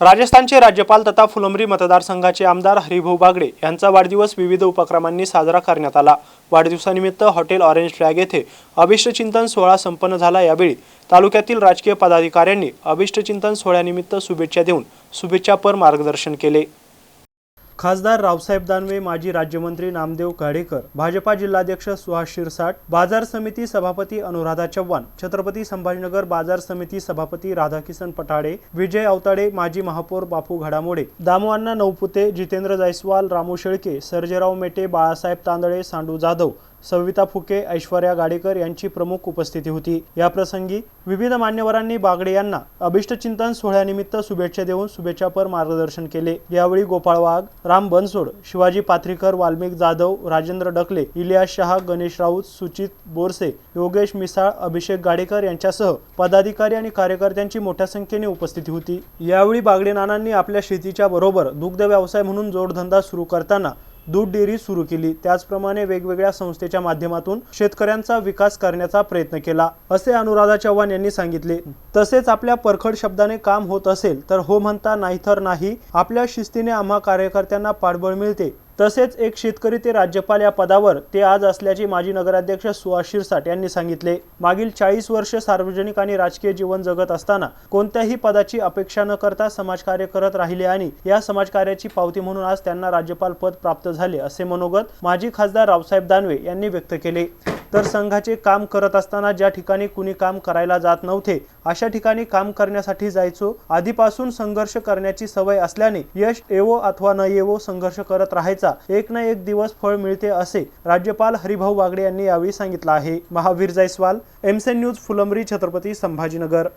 राजस्थानचे राज्यपाल तथा फुलंब्री मतदारसंघाचे आमदार हरिभाऊ बागडे यांचा वाढदिवस विविध उपक्रमांनी साजरा करण्यात आला. वाढदिवसानिमित्त हॉटेल ऑरेंज फ्लॅग येथे अभिष्टचिंतन सोहळा संपन्न झाला. यावेळी तालुक्यातील राजकीय पदाधिकाऱ्यांनी अभिष्टचिंतन सोहळ्यानिमित्त शुभेच्छा देऊन शुभेच्छापर मार्गदर्शन केले. खासदार रावसाहेब दानवे माजी राज्यमंत्री नामदेव काडेकर भाजपा जिल्हाध्यक्ष सुहास शिरसाट बाजार समिती सभापती अनुराधा चव्हाण छत्रपती संभाजीनगर बाजार समिती सभापती राधाकिसन पठाडे विजय अवताडे माजी महापौर बापू घडामोडे दामोअण्णा नौपुते जितेंद्र जायस्वाल रामू शेळके सर्जेराव मेटे बाळासाहेब तांदळे सांडू जाधव सविता फुके ऐश्वर्या गाडेकर यांची प्रमुख उपस्थिती होती. या प्रसंगी विविध मान्यवरांनी बागडे यांना अभिष्टचिंतन सोहळ्यानिमित्त शुभेच्छा देऊन शुभेच्छापर मार्गदर्शन केले. यावेळी गोपाळ वाघ राम बनसोड शिवाजी पाथरीकर वाल्मिक जाधव राजेंद्र डकले इलियास शहा गणेश राऊत सुचित बोरसे योगेश मिसाळ अभिषेक गाडेकर यांच्यासह पदाधिकारी आणि कार्यकर्त्यांची मोठ्या संख्येने उपस्थिती होती. यावेळी बागडे नानांनी आपल्या शेतीच्या बरोबर दुग्ध व्यवसाय म्हणून जोडधंदा सुरू करताना दूध डेअरी सुरू केली. त्याचप्रमाणे वेगवेगळ्या संस्थेच्या माध्यमातून शेतकऱ्यांचा विकास करण्याचा प्रयत्न केला असे अनुराधा चव्हाण यांनी सांगितले. तसेच आपल्या परखड शब्दाने काम होत असेल तर हो म्हणता नाही तर नाही. आपल्या शिस्तीने आम्हा कार्यकर्त्यांना पाठबळ मिळते. तसेच एक शेतकरी ते राज्यपाल या पदावर ते आज असल्याचे माजी नगराध्यक्ष सुहास शिरसाट यांनी सांगितले. मागील चाळीस वर्ष सार्वजनिक आणि राजकीय जीवन जगत असताना कोणत्याही पदाची अपेक्षा न करता समाजकार्य करत राहिले आणि या समाजकार्याची पावती म्हणून आज त्यांना राज्यपाल पद प्राप्त झाले असे मनोगत माजी खासदार रावसाहेब दानवे यांनी व्यक्त केले. तर संघाचे काम करत असताना ज्या ठिकाणी कुणी काम करायला जात नव्हते अशा ठिकाणी काम करण्यासाठी जायचो. आधीपासून संघर्ष करण्याची सवय असल्याने यश येवो अथवा न येवो संघर्ष करत राहायचा. एक ना एक दिवस फळ मिळते असे राज्यपाल हरिभाऊ बागडे यांनी यावेळी सांगितलं आहे. महावीर जयस्वाल एमसेन न्यूज फुलंबरी छत्रपती संभाजीनगर.